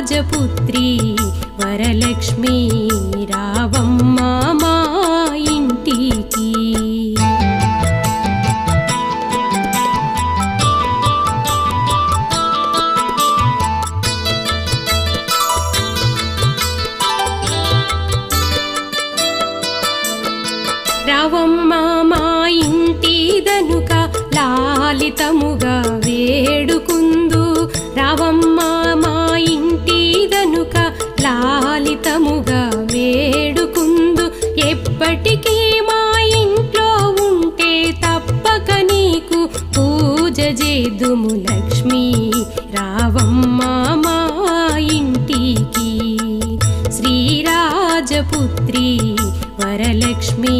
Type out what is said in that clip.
రాజపుత్రి వరలక్ష్మి రావమ్మ మా ఇంటికి. రావమ్మ మా ఇంటి దనుక లాలితముగా వేడుకుందు. రావమ్మ శాంతముగా వేడుకుందు. ఎప్పటికీ మా ఇంట్లో ఉంటే తప్పక నీకు పూజ చేదుము లక్ష్మి. రావమ్మ మా ఇంటికి శ్రీరాజపుత్రి వరలక్ష్మి.